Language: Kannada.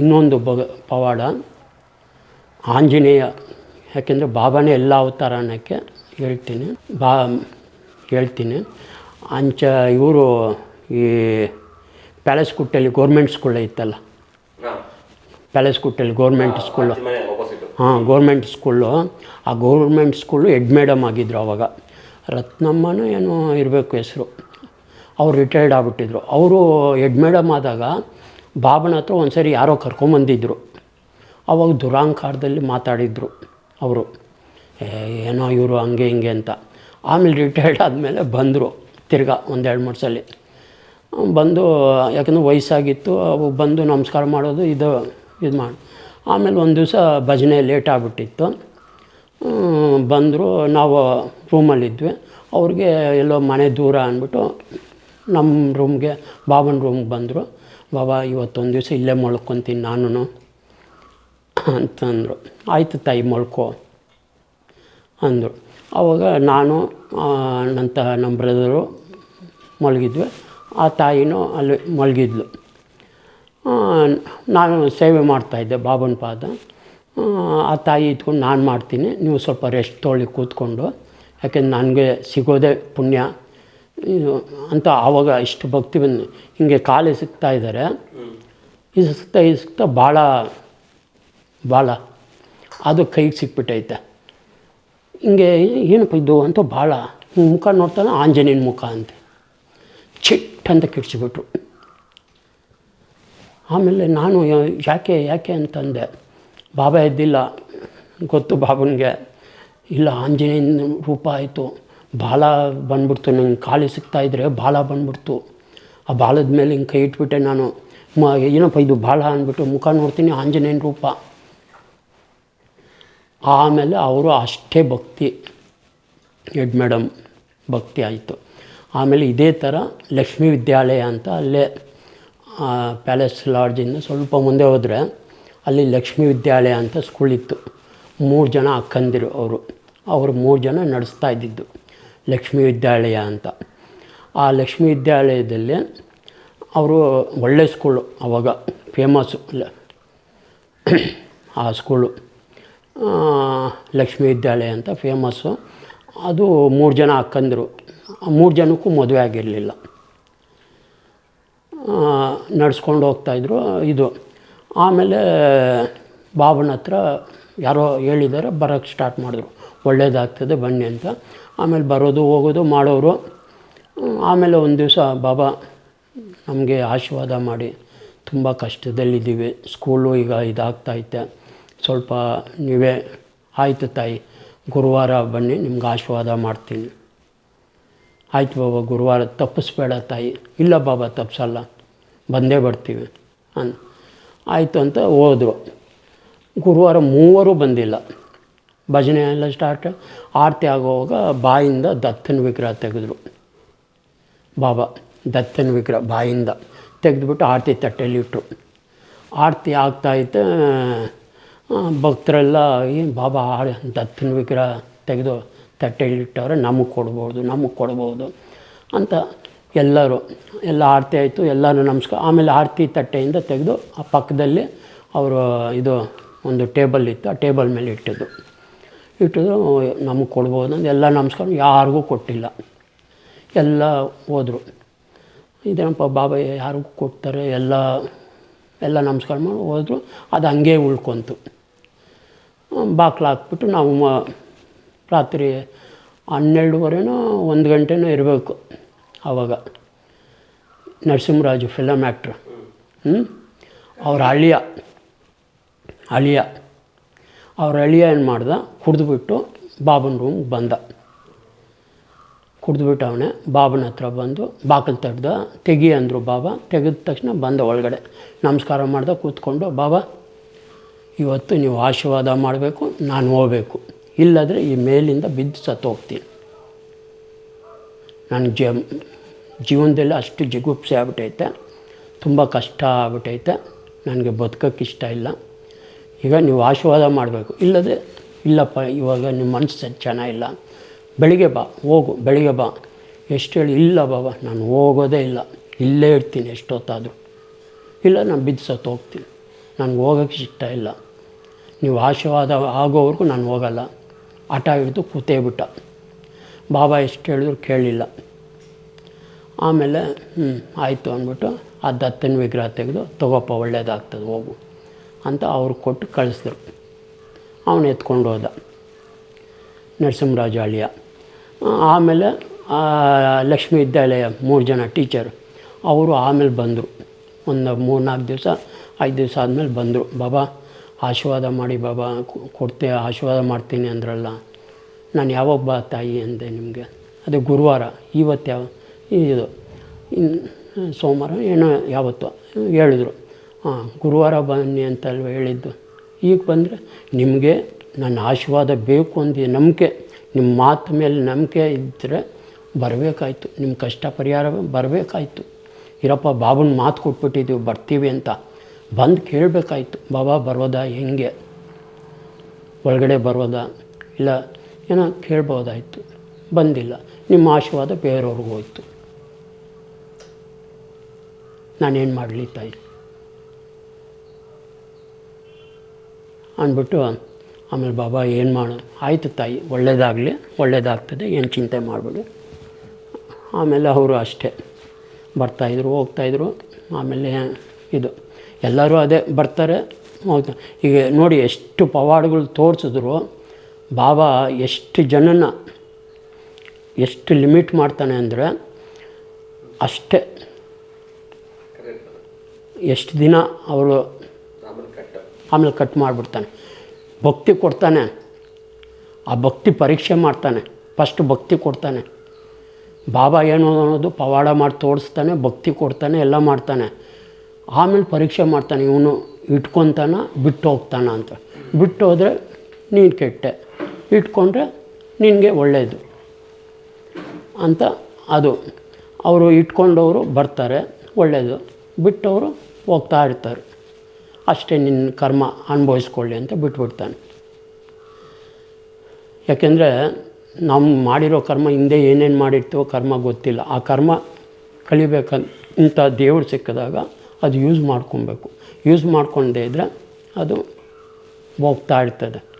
ಇನ್ನೊಂದು ಬಗ ಪವಾಡ ಆಂಜನೇಯ ಯಾಕೆಂದರೆ ಬಾಬಾನೇ ಎಲ್ಲ ಅವತಾರ ಅನ್ನೋಕ್ಕೆ ಹೇಳ್ತೀನಿ ಬಾ ಹೇಳ್ತೀನಿ. ಅಂಚ ಇವರು ಈ ಪ್ಯಾಲೇಸ್ ಕುಟ್ಟಲ್ಲಿ ಗೋರ್ಮೆಂಟ್ ಸ್ಕೂಲ್ ಇತ್ತಲ್ಲ? ಪ್ಯಾಲೇಸ್ ಕುಟ್ಟಲ್ಲಿ ಗೋರ್ಮೆಂಟ್ ಸ್ಕೂಲು ಹಾಂ ಗೋರ್ಮೆಂಟ್ ಸ್ಕೂಲು ಆ ಗೋರ್ಮೆಂಟ್ ಸ್ಕೂಲು ಹೆಡ್ ಮೇಡಮ್ ಆಗಿದ್ದರು ಅವಾಗ. ರತ್ನಮ್ಮನೂ ಏನೋ ಇರಬೇಕು ಹೆಸರು. ಅವ್ರು ರಿಟೈರ್ಡ್ ಆಗಿಬಿಟ್ಟಿದ್ರು. ಅವರು ಹೆಡ್ ಮೇಡಮ್ ಆದಾಗ ಬಾಬನ ಹತ್ರ ಒಂದು ಸರಿ ಯಾರೋ ಕರ್ಕೊಂಬಂದಿದ್ದರು ಅವಾಗ ದುರಾಂಕಾರದಲ್ಲಿ ಮಾತಾಡಿದರು ಅವರು. ಏನೋ ಇವರು ಹಂಗೆ ಹಿಂಗೆ ಅಂತ. ಆಮೇಲೆ ರಿಟೈರ್ಡ್ ಆದಮೇಲೆ ಬಂದರು ತಿರ್ಗಾ ಒಂದೆರಡು ಮೂರು ಸಲ. ಬಂದು, ಯಾಕಂದ್ರೆ ವಯಸ್ಸಾಗಿತ್ತು ಅವು ಬಂದು ನಮಸ್ಕಾರ ಮಾಡೋದು ಇದು ಇದು ಮಾಡಿ. ಆಮೇಲೆ ಒಂದು ದಿವಸ ಭಜನೆ ಲೇಟ್ ಆಗಿಬಿಟ್ಟಿತ್ತು. ಬಂದರು, ನಾವು ರೂಮಲ್ಲಿದ್ವಿ. ಅವ್ರಿಗೆ ಎಲ್ಲೋ ಮನೆ ದೂರ ಅಂದ್ಬಿಟ್ಟು ನಮ್ಮ ರೂಮ್ಗೆ ಬಾಬನ ರೂಮ್ಗೆ ಬಂದರು. ಬಾಬಾ ಇವತ್ತೊಂದು ದಿವಸ ಇಲ್ಲೇ ಮೊಳ್ಕೊತೀನಿ ನಾನು ಅಂತಂದರು. ಆಯಿತು ತಾಯಿ ಮೊಳ್ಕೊ ಅಂದರು. ಆವಾಗ ನಾನು ನಂತ ನಮ್ಮ ಬ್ರದರು ಮಲಗಿದ್ವಿ. ಆ ತಾಯಿನೂ ಅಲ್ಲಿ ಮಲಗಿದ್ಲು. ನಾನು ಸೇವೆ ಮಾಡ್ತಾಯಿದ್ದೆ ಬಾಬನ ಪಾದ. ಆ, ತಾಯಿ ಇದ್ಕೊಂಡು ನಾನು ಮಾಡ್ತೀನಿ. ನೀವು ಸ್ವಲ್ಪ ರೆಸ್ಟ್ ತೊಳಿ ಕೂತ್ಕೊಂಡು. ಯಾಕೆಂದ್ರೆ ನನಗೆ ಸಿಗೋದೇ ಪುಣ್ಯ. ಅಂತ ಆವಾಗ ಇಷ್ಟು ಭಕ್ತಿ ಬಂದು ಹಿಂಗೆ ಕಾಲು ಸಿಗ್ತಾ ಇದ್ದಾರೆ. ಇಸುತ್ತಾ ಇಸುತ್ತಾ ಭಾಳ ಭಾಳ. ಅದು ಕೈಗೆ ಸಿಕ್ಬಿಟ್ಟೈತೆ. ಹಿಂಗೆ ಏನಪ್ಪ ಇದು ಅಂತ ಭಾಳ. ಹಿಂಗೆ ಮುಖ ನೋಡ್ತಾನೆ ಆಂಜನೇಯನ ಮುಖ ಅಂತ. ಚಿಟ್ ಅಂತ ಕಿಡ್ಸಿಬಿಟ್ರು. ಆಮೇಲೆ ನಾನು ಯಾಕೆ ಯಾಕೆ ಅಂತಂದೆ. ಬಾಬಾ ಎದ್ದಿಲ್ಲ. ಗೊತ್ತು ಬಾಬನಿಗೆ. ಇಲ್ಲ ಆಂಜನೇಯನ ರೂಪ ಆಯಿತು. ಬಾಲ ಬಂದ್ಬಿಡ್ತು, ನಂಗೆ ಖಾಲಿ ಸಿಗ್ತಾಯಿದ್ರೆ ಬಾಲ ಬಂದ್ಬಿಡ್ತು. ಆ ಬಾಲದ ಮೇಲೆ ಹಿಂಗೆ ಕೈ ಇಟ್ಬಿಟ್ಟೆ ನಾನು. ಮ, ಏನಪ್ಪ ಇದು ಬಾಳ ಅಂದ್ಬಿಟ್ಟು ಮುಖ ನೋಡ್ತೀನಿ, ಆಂಜನೇಯನ ರೂಪ. ಆಮೇಲೆ ಅವರು ಅಷ್ಟೇ ಭಕ್ತಿ. ಎಡ್ ಮೇಡಮ್ ಭಕ್ತಿ ಆಯಿತು. ಆಮೇಲೆ ಇದೇ ಥರ ಲಕ್ಷ್ಮೀ ವಿದ್ಯಾಲಯ ಅಂತ ಅಲ್ಲೇ ಪ್ಯಾಲೇಸ್ ಲಾಡ್ಜಿಂದ ಸ್ವಲ್ಪ ಮುಂದೆ ಹೋದರೆ ಅಲ್ಲಿ ಲಕ್ಷ್ಮೀ ವಿದ್ಯಾಲಯ ಅಂತ ಸ್ಕೂಲ್ ಇತ್ತು. ಮೂರು ಜನ ಅಕ್ಕಂದಿರು ಅವರು. ಅವರು ಮೂರು ಜನ ನಡೆಸ್ತಾ ಇದ್ದಿದ್ದು. ಲಕ್ಷ್ಮೀ ವಿದ್ಯಾಲಯ ಅಂತ. ಆ ಲಕ್ಷ್ಮೀ ವಿದ್ಯಾಲಯದಲ್ಲಿ ಅವರು ಒಳ್ಳೆ ಸ್ಕೂಲು ಅವಾಗ ಫೇಮಸ್ಸು ಆ ಸ್ಕೂಲು ಲಕ್ಷ್ಮೀ ವಿದ್ಯಾಲಯ ಅಂತ ಫೇಮಸ್ಸು ಅದು ಮೂರು ಜನ ಅಕ್ಕಂದರು. ಮೂರು ಜನಕ್ಕೂ ಮದುವೆ ಆಗಿರಲಿಲ್ಲ. ನಡ್ಸ್ಕೊಂಡು ಹೋಗ್ತಾಯಿದ್ರು ಇದು ಆಮೇಲೆ, ಬಾಬನ ಹತ್ರ ಯಾರೋ ಹೇಳಿದ್ದಾರೆ ಬರೋಕ್ಕೆ ಸ್ಟಾರ್ಟ್ ಮಾಡಿದ್ರು. ಒಳ್ಳೇದಾಗ್ತದೆ, ಬನ್ನಿ ಅಂತ. ಆಮೇಲೆ ಬರೋದು, ಹೋಗೋದು, ಮಾಡೋರು. ಆಮೇಲೆ ಒಂದು ದಿವಸ ಬಾಬಾ ನಮಗೆ ಆಶೀರ್ವಾದ ಮಾಡಿ, ತುಂಬ ಕಷ್ಟದಲ್ಲಿದ್ದೀವಿ. ಸ್ಕೂಲು ಈಗ ಇದಾಗ್ತೈತೆ ಸ್ವಲ್ಪ ನೀವೇ, ಆಯಿತು ತಾಯಿ, ಗುರುವಾರ ಬನ್ನಿ, ನಿಮ್ಗೆ ಆಶೀರ್ವಾದ ಮಾಡ್ತೀನಿ. ಆಯ್ತು ಬಾಬಾ, ಗುರುವಾರ ತಪ್ಪಿಸ್ಬೇಡ ತಾಯಿ. ಇಲ್ಲ ಬಾಬಾ ತಪ್ಪಿಸಲ್ಲ ಬಂದೇ ಬರ್ತೀವಿ. ಅನ್, ಆಯಿತು ಅಂತ ಹೋದ್ರು. ಗುರುವಾರ ಮೂವರು ಬಂದಿಲ್ಲ. ಭಜನೆ ಎಲ್ಲ ಸ್ಟಾರ್ಟ್ ಆರತಿ ಆಗೋವಾಗ ಬಾಯಿಂದ ದತ್ತನ ವಿಗ್ರಹ ತೆಗೆದ್ರು. ಬಾಬಾ, ದತ್ತನ ವಿಗ್ರಹ ಬಾಯಿಂದ ತೆಗೆದುಬಿಟ್ಟು ಆರತಿ ತಟ್ಟೆಯಲ್ಲಿ ಇಟ್ಟರು ಆರತಿ ಆಗ್ತಾಯಿತ್ತು ಭಕ್ತರೆಲ್ಲ ಏನು ಬಾಬಾ ದತ್ತನ ವಿಗ್ರಹ ತೆಗೆದು ತಟ್ಟೆಯಲ್ಲಿ ಇಟ್ಟವ್ರೆ, ನಮಗೆ ಕೊಡ್ಬೋದು ನಮಗೆ ಕೊಡ್ಬೋದು ಅಂತ ಎಲ್ಲರೂ, ಎಲ್ಲ ಆರತಿ ಆಯಿತು ಎಲ್ಲರೂ ನಮಸ್ಕಾರ ಆಮೇಲೆ ಆರತಿ ತಟ್ಟೆಯಿಂದ ತೆಗೆದು ಆ ಪಕ್ಕದಲ್ಲಿ ಅವರು ಇದು ಒಂದು ಟೇಬಲ್ ಇತ್ತು, ಆ ಟೇಬಲ್ ಮೇಲೆ ಇಟ್ಟಿದ್ದು. ಇಟ್ಟಿದ್ರು ನಮಗೆ ಕೊಡ್ಬೋದು ಅಂತ ಎಲ್ಲ ನಮಸ್ಕಾರ ಯಾರಿಗೂ ಕೊಟ್ಟಿಲ್ಲ. ಎಲ್ಲ ಹೋದರು. ಇದೇನಪ್ಪ ಬಾಬಾ, ಯಾರಿಗೂ ಕೊಡ್ತಾರೆ? ಎಲ್ಲ ಎಲ್ಲ ನಮಸ್ಕಾರ ಮಾಡಿ ಹೋದರು. ಅದು ಹಂಗೆ ಉಳ್ಕೊಂತು. ಬಾಕ್ಲು ಹಾಕ್ಬಿಟ್ಟು ನಾವು ರಾತ್ರಿ ಹನ್ನೆರಡುವರೆನೋ ಒಂದು ಗಂಟೆನೋ ಇರಬೇಕು ಆವಾಗ ನರಸಿಂಹರಾಜು ಫಿಲಮ್ ಆ್ಯಕ್ಟ್ರ್ ಹ್ಞೂ ಅವ್ರ ಅಳಿಯ. ಅಳಿಯ. ಅವ್ರ ಅಳಿಯ ಏನು ಮಾಡ್ದ? ಕುಡಿದ್ಬಿಟ್ಟು ಬಾಬನ ರೂಮ್ಗೆ ಬಂದ. ಕುಡಿದ್ಬಿಟ್ಟು ಅವನೇ ಬಾಬನ ಹತ್ರ ಬಂದು ಬಾಕಲ್ ತೆಗ್ದ ತೆಗಿ ಅಂದರು ಬಾಬಾ. ತೆಗೆದ ತಕ್ಷಣ ಬಂದ ಒಳಗಡೆ. ನಮಸ್ಕಾರ ಮಾಡ್ದೆ, ಕೂತ್ಕೊಂಡು, ಬಾಬಾ, ಇವತ್ತು ನೀವು ಆಶೀರ್ವಾದ ಮಾಡಬೇಕು, ನಾನು ಹೋಗಬೇಕು. ಇಲ್ಲದ್ರೆ ಈ ಮೇಲಿಂದ ಬಿದ್ದು ಸತ್ತು ಹೋಗ್ತೀನಿ. ನನ್ನ ಜ ಜೀವನದಲ್ಲಿ ಅಷ್ಟು ಜಿಗುಪ್ಸೆ ಆಗ್ಬಿಟ್ಟೈತೆ ತುಂಬ ಕಷ್ಟ ಆಗ್ಬಿಟ್ಟೈತೆ ನನಗೆ ಬದುಕೋಕ್ಕೆ ಇಷ್ಟ ಇಲ್ಲ. ಈಗ ನೀವು ಆಶೀರ್ವಾದ ಮಾಡಬೇಕು. ಇಲ್ಲದೆ ಇಲ್ಲಪ್ಪ, ಇವಾಗ ನಿಮ್ಮ ಮನಸ್ಸು ಚೆನ್ನಾಗಿಲ್ಲ ಬೆಳಿಗ್ಗೆ ಬಾ, ಹೋಗು, ಬೆಳಿಗ್ಗೆ ಬಾ. ಎಷ್ಟು ಹೇಳಿ, ಇಲ್ಲ ಬಾಬಾ, ನಾನು ಹೋಗೋದೇ ಇಲ್ಲ. ಇಲ್ಲೇ ಇರ್ತೀನಿ ಎಷ್ಟೊತ್ತಾದರೂ. ಇಲ್ಲ, ನಾನು ಬಿದ್ದು ಸತ್ತು ಹೋಗ್ತೀನಿ. ನನಗೆ ಹೋಗೋಕ್ಕೆ ಇಷ್ಟ ಇಲ್ಲ. ನೀವು ಆಶೀರ್ವಾದ ಆಗೋವರೆಗೂ ನಾನು ಹೋಗಲ್ಲ. ಹಠ ಹಿಡಿದು ಕೂತೇ ಬಿಟ್ಟ. ಬಾಬಾ ಎಷ್ಟು ಹೇಳಿದ್ರು ಕೇಳಲಿಲ್ಲ ಆಮೇಲೆ ಹ್ಞೂ ಆಯಿತು ಅಂದ್ಬಿಟ್ಟು ಆ ದತ್ತನ ವಿಗ್ರಹ ತೆಗೆದು, ತಗೋಪ್ಪ, ಒಳ್ಳೇದಾಗ್ತದೆ, ಹೋಗು. ಅಂತ ಅವ್ರು ಕೊಟ್ಟು ಕಳಿಸಿದ್ರು. ಅವನು ಎತ್ಕೊಂಡು ಹೋದ. ನರಸಿಂಹರಾಜ ಅಳಿಯ. ಆಮೇಲೆ ಲಕ್ಷ್ಮೀ ವಿದ್ಯಾಲಯ ಮೂರು ಜನ ಟೀಚರ್, ಅವರು ಆಮೇಲೆ ಬಂದರು. ಒಂದು ಮೂರು ನಾಲ್ಕು ದಿವಸ, ಐದು ದಿವಸ ಆದಮೇಲೆ ಬಂದರು. ಬಾಬಾ, ಆಶೀರ್ವಾದ ಮಾಡಿ ಬಾಬಾ ಕೊಡ್ತೆ, ಆಶೀರ್ವಾದ ಮಾಡ್ತೀನಿ ಅಂದ್ರಲ್ಲ. ನಾನು ಯಾವೊಬ್ಬ ತಾಯಿ ಅಂದೆ ನಿಮಗೆ. ಅದು ಗುರುವಾರ, ಇವತ್ತು ಯಾವ, ಇದು ಸೋಮವಾರ, ಏನೋ ಯಾವತ್ತು, ಹೇಳಿದ್ರು. ಹಾಂ, ಗುರುವಾರ ಬನ್ನಿ ಅಂತಲ್ವ ಹೇಳಿದ್ದು. ಈಗ ಬಂದರೆ ನಿಮಗೆ ನನ್ನ ಆಶೀರ್ವಾದ ಬೇಕು ಅಂದ ನಂಬಿಕೆ. ನಿಮ್ಮ ಮಾತು ಮೇಲೆ ನಂಬಿಕೆ ಇದ್ದರೆ ಬರಬೇಕಾಯ್ತು. ನಿಮ್ಮ ಕಷ್ಟ ಪರಿಹಾರ ಬರಬೇಕಾಯ್ತು. ಇರಪ್ಪ, ಬಾಬನ ಮಾತು ಕೊಟ್ಬಿಟ್ಟಿದ್ದೀವಿ, ಬರ್ತೀವಿ ಅಂತ. ಬಂದು ಕೇಳಬೇಕಾಯ್ತು, ಬಾಬಾ, ಬರೋದಾ ಹೆಂಗೆ? ಒಳಗಡೆ ಬರೋದಾ? ಇಲ್ಲ, ಏನೋ ಕೇಳ್ಬೋದಾಯ್ತು. ಬಂದಿಲ್ಲ. ನಿಮ್ಮ ಆಶೀರ್ವಾದ ಬೇರೆಯವ್ರಿಗೆ ಹೋಯ್ತು. ನಾನೇನು ಮಾಡಲಿ ತಾಯಿ ಅಂದ್ಬಿಟ್ಟು, ಆಮೇಲೆ ಬಾಬಾ ಏನು ಮಾಡು? ಆಯಿತು ತಾಯಿ, ಒಳ್ಳೇದಾಗಲಿ, ಒಳ್ಳೇದಾಗ್ತದೆ, ಏನು ಚಿಂತೆ ಮಾಡಬೇಡಿ. ಆಮೇಲೆ ಅವರು ಅಷ್ಟೇ. ಬರ್ತಾಯಿದ್ರು ಹೋಗ್ತಾಯಿದ್ರು ಆಮೇಲೆ ಇದು, ಎಲ್ಲರೂ ಅದೇ ಬರ್ತಾರೆ. ಹೋಗ್ತಾ ಈಗ ನೋಡಿ ಎಷ್ಟು ಪವಾಡಗಳು ತೋರಿಸಿದ್ರು. ಬಾಬಾ ಎಷ್ಟು ಜನನ, ಎಷ್ಟು ಲಿಮಿಟ್ ಮಾಡ್ತಾನೆ ಅಂದರೆ ಅಷ್ಟೇ. ಎಷ್ಟು ದಿನ ಅವರು ಆಮೇಲೆ ಕಟ್ ಮಾಡಿಬಿಡ್ತಾನೆ. ಭಕ್ತಿ ಕೊಡ್ತಾನೆ. ಆ ಭಕ್ತಿ ಪರೀಕ್ಷೆ ಮಾಡ್ತಾನೆ. ಫಸ್ಟ್ ಭಕ್ತಿ ಕೊಡ್ತಾನೆ. ಬಾಬಾ ಏನು ಅನ್ನೋದು ಪವಾಡ ಮಾಡಿ ತೋರಿಸ್ತಾನೆ, ಭಕ್ತಿ ಕೊಡ್ತಾನೆ, ಎಲ್ಲ ಮಾಡ್ತಾನೆ. ಆಮೇಲೆ ಪರೀಕ್ಷೆ ಮಾಡ್ತಾನೆ. ಇವನು ಇಟ್ಕೊತಾನ, ಬಿಟ್ಟು ಹೋಗ್ತಾನ ಅಂತ. ಬಿಟ್ಟು ಹೋದರೆ ನೀನು ಕೆಟ್ಟೆ. ಇಟ್ಕೊಂಡ್ರೆ ನಿನಗೆ ಒಳ್ಳೆಯದು ಅಂತ ಅದು. ಅವರು ಇಟ್ಕೊಂಡವರು ಬರ್ತಾರೆ ಒಳ್ಳೆಯದು ಬಿಟ್ಟವರು ಹೋಗ್ತಾ ಇರ್ತಾರೆ. ಅಷ್ಟೇ ನಿನ್ನ ಕರ್ಮ ಅನುಭವಿಸ್ಕೊಳ್ಳಿ ಅಂತ ಬಿಟ್ಬಿಡ್ತಾನೆ. ಯಾಕೆಂದರೆ ನಾವು ಮಾಡಿರೋ ಕರ್ಮ ಹಿಂದೆ ಏನೇನು ಮಾಡಿರ್ತೀವೋ ಕರ್ಮ ಗೊತ್ತಿಲ್ಲ. ಆ ಕರ್ಮ ಕಲಿಬೇಕಂತ ಇಂಥ ದೇವ್ರು ಸಿಕ್ಕಿದಾಗ ಅದು ಯೂಸ್ ಮಾಡ್ಕೊಬೇಕು. ಯೂಸ್ ಮಾಡ್ಕೊಂಡೇ ಇದ್ದರೆ ಅದು ಹೋಗ್ತಾ ಇರ್ತದೆ.